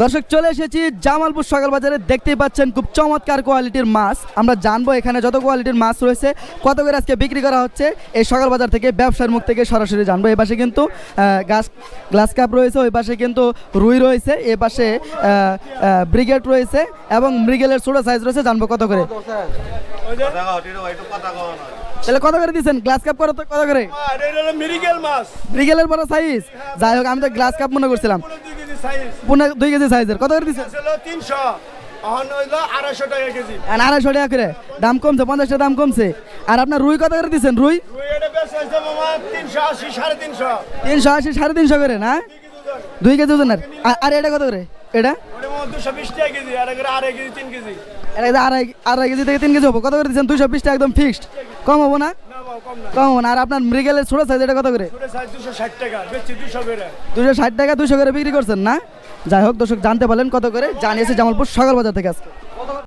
দর্শক চলে এসেছি জামালপুর সকাল বাজারে। দেখতেই পাচ্ছেন খুব চমৎকার কোয়ালিটির মাছ। আমরা জানব এখানে যত কোয়ালিটির মাছ রয়েছে কত করে আজকে বিক্রি করা হচ্ছে। এই সকাল বাজার থেকে ব্যবসার মুখ থেকে সরাসরি জানব। এই পাশে কিন্তু গাছ গ্লাস কাপ রয়েছে ওই পাশে কিন্তু রুই রয়েছে এ পাশে ব্রিগেড রয়েছে এবং মৃগেলের ছোটো সাইজ রয়েছে জানব কত করে। তাহলে কত করে দিচ্ছেন গ্লাস কাপ কত কত করে? বড় সাইজ যাই হোক আমি তো গ্লাস কাপ মনে করছিলাম। দুই কেজি সাইজ? পুনে দুই কেজি সাইজের। কত করে দিচ্ছেন ছিল তিনশো। আড়াইশো টাকা টাকা করে। দাম কমছে পঞ্চাশ টাকা দাম কমছে। আর আপনার রুই কত করে দিচ্ছেন রুই? বেশ তিনশো আশি সাড়ে তিনশো। করে না? দুই কেজি ওজনের আর- এটা কত করে? এটা? বিশ টাকা আড়াই কেজি থেকে তিন কেজি হব? কত করে দিচ্ছেন দুইশো বিশটা একদম ফিক্সড কম হব না? না বাবা কম না কম হব না আর আপনার মৃগেলের ছোটো সাইজ এটা কত করে? ওটা সাইজ দুশো ষাট টাকা দুশো করে। দুশো ষাট টাকা দুশো করে বিক্রি করছেন না? যাই হোক দর্শক জানতে পারলেন কত করে? জানিয়েছে জামালপুর সকাল বাজার থেকে আজকে।